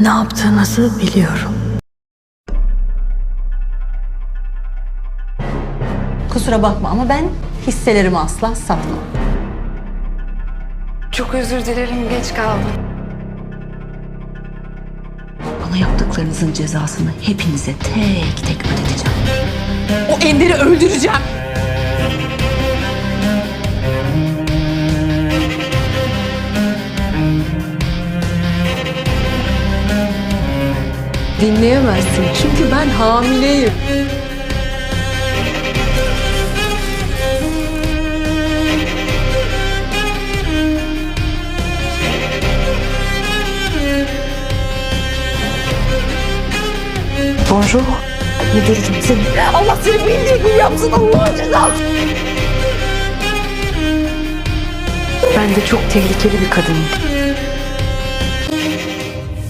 Ne yaptığınızı biliyorum. Kusura bakma ama ben hisselerimi asla satmam. Çok özür dilerim geç kaldım. Bana yaptıklarınızın cezasını hepinize tek tek ödeteceğim. O Ender'i öldüreceğim. Dinleyemezsin çünkü ben hamileyim. Bonjour. Müdürcüm seni. Allah seni bildiği gibi yapsın Allah'ın cezası. Ben de çok tehlikeli bir kadınım.